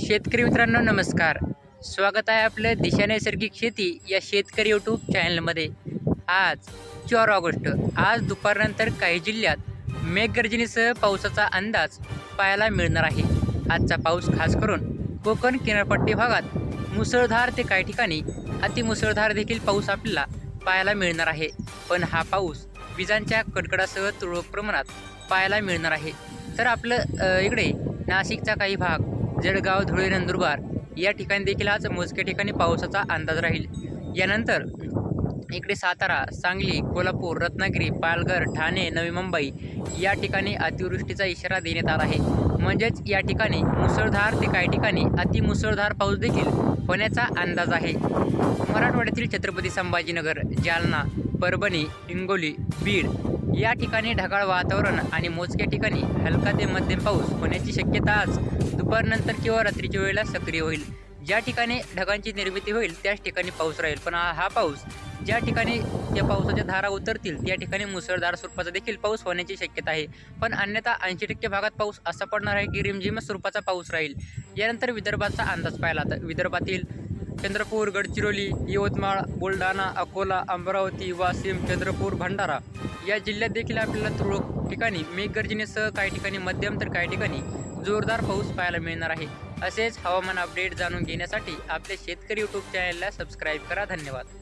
शेतकरी मित्रांनो नमस्कार. स्वागत आहे आपलं दिशा नैसर्गिक शेती या शेतकरी यूट्यूब चॅनलमध्ये आज चार ऑगस्ट आज दुपारनंतर काही जिल्ह्यात मेघगर्जनेसह पावसाचा अंदाज पाहायला मिळणार आहे. आजचा पाऊस खास करून कोकण किनारपट्टी भागात मुसळधार ते काही ठिकाणी अतिमुसळधार देखील पाऊस आपल्याला पाहायला मिळणार आहे. पण हा पाऊस विजांच्या कडकडासह तुरळक प्रमाणात पाहायला मिळणार आहे. तर आपलं इकडे नाशिकचा काही भाग जळगाव धुळे नंदुरबार या ठिकाणी देखील आज मोजक्या ठिकाणी पावसाचा अंदाज राहील. यानंतर इकडे सातारा सांगली कोल्हापूर रत्नागिरी पालघर ठाणे नवी मुंबई या ठिकाणी अतिवृष्टीचा इशारा देण्यात आला आहे. म्हणजेच या ठिकाणी मुसळधार ते काही ठिकाणी अतिमुसळधार पाऊस देखील होण्याचा अंदाज आहे. मराठवाड्यातील छत्रपती संभाजीनगर जालना परभणी हिंगोली बीड या ठिकाणी ढगाळ वातावरण आणि मोजक्या ठिकाणी हलका ते मध्यम पाऊस होण्याची शक्यता आज दुपारनंतर किंवा रात्रीच्या वेळेला सक्रिय होईल. ज्या ठिकाणी ढगांची निर्मिती होईल त्याच ठिकाणी पाऊस राहील. पण हा पाऊस ज्या ठिकाणी त्या पावसाच्या धारा उतरतील त्या ठिकाणी मुसळधार स्वरूपाचा देखील पाऊस होण्याची शक्यता आहे. पण अन्यथा ऐंशी टक्के भागात पाऊस असा पडणार आहे की रिमझिम स्वरूपाचा पाऊस राहील. यानंतर विदर्भाचा अंदाज पाहिला तर विदर्भातील चंद्रपूर गडचिरोली यवतमाळ बुलढाणा अकोला अमरावती वाशिम चंद्रपूर भंडारा या जिल्ह्यात देखील आपल्याला तुरळक ठिकाणी मेघगर्जनेसह काही ठिकाणी मध्यम तर काही ठिकाणी जोरदार पाऊस पाहायला मिळणार आहे. असेच हवामान अपडेट जाणून घेण्यासाठी आपले शेतकरी यूट्यूब चॅनलला सबस्क्राईब करा. धन्यवाद.